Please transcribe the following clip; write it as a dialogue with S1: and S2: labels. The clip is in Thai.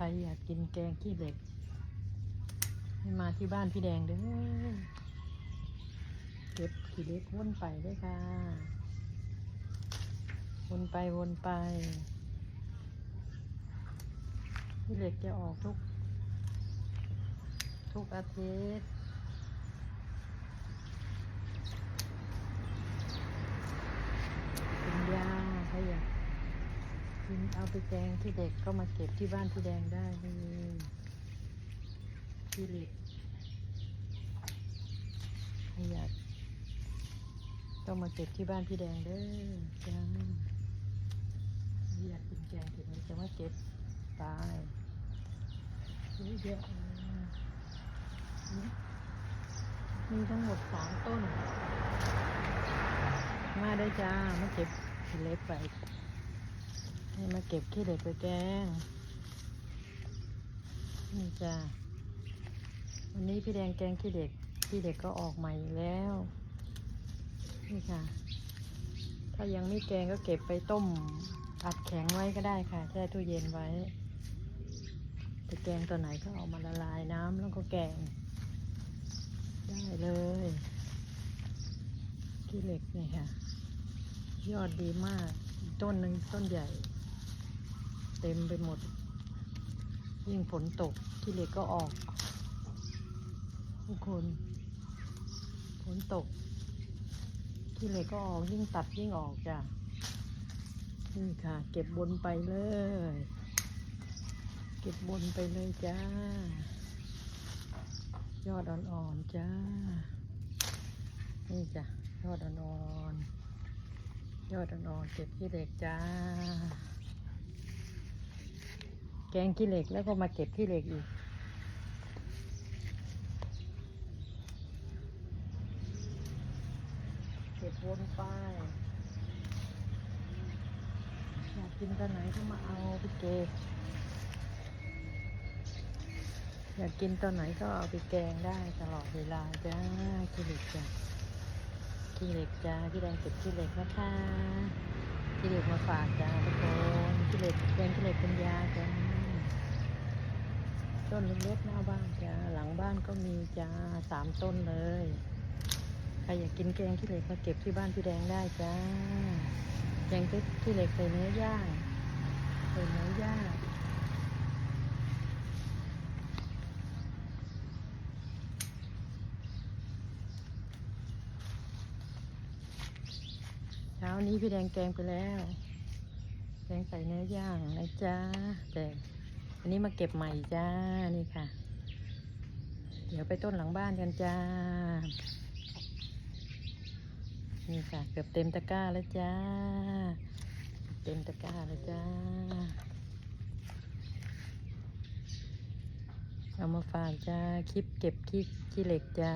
S1: ใครอยากกินแกงขี้เหล็ก ให้มาที่บ้านพี่แดงเด้อเก็บขี้เหล็กวนไปด้วยค่ะ วนไปวนไปขี้เหล็กจะออกทุก ทุกอาทิตย์ เป็นยาใครอยากกินเอา ไปแกงที่เด็กก็มาเก็บที่บ้านพี่แดงได้ที่เหล็กใครอยากต้องมาเก็บที่บ้านพี่แดงเด้อจ้าใครอยากกินแกงเก็บนี้จะมาเก็บตายเยอะมีทั้งหมดสามต้น มาได้จ้ามาเก็บเล็กไป ให้มาเก็บขี้เหล็กไปแกง นี่จ้าวันนี้พี่แดงแกงขี้เหล็กขี้เหล็กก็ออกใหม่แล้ว นี่ค่ะ ถ้ายังไม่แกงก็เก็บไปต้มอัดแข็งไว้ก็ได้ค่ะ แช่ตู้เย็นไว้จะแกงตัวไหนก็เอามาละลายน้ำแล้วก็แกง ได้เลยขี้เหล็กนี่ค่ะ ยอดดีมาก ต้นหนึ่งต้นใหญ่ เต็มไปหมด ยิ่งฝนตกขี้เหล็กก็ออก ทุกคนฝนตกขี้เหล็กก็ออกยิ่งตัดยิ่งออกจ้ะนี่ค่ะ เก็บบนไปเลย เก็บบนไปเลยจ้า ยอดอ่อนๆจ้า นี่จ้ะยอดอ่อนๆยอดอ่อนๆเก็บขี้เหล็กจ้า แกงขี้เหล็กแล้วก็มาเก็บขี้เหล็กอีก เก็บวนไปอยากกินตัวไหนก็มาเอาไปเก็บอยากกินตัวไหนก็เอาไปแกงได้ตลอดเวลาจ้าขี้เหล็กจ้ะขี้เหล็กจ้าพี่แดงเก็บขี้เหล็กนะคะขี้เหล็กมาฝากจ้าทุกคนขี้เหล็กแกงขี้เหล็กเป็นยาจ้า ต้นเล็กๆหน้าบ้านจ้าหลังบ้านก็มีจ้าสามต้นเลยใครอยากกินแกงขี้เหล็กมาเก็บที่บ้านพี่แดงได้จ้าแกงขี้เหล็กใส่เนื้อย่างใส่เนื้อย่างเช้านี้พี่แดงแกงไปแล้วแกงใส่เนื้อย่างนะจ๊ะแต่ นี้มาเก็บใหม่จ้า นี่ค่ะ เดี๋ยวไปต้นหลังบ้านกันจ้า นี่ค่ะ เกือบเต็มตะกร้าแล้วจ้า เต็มตะกร้าแล้วจ้า เอามาฝากจ้า คลิปเก็บขี้ขี้เหล็กจ้า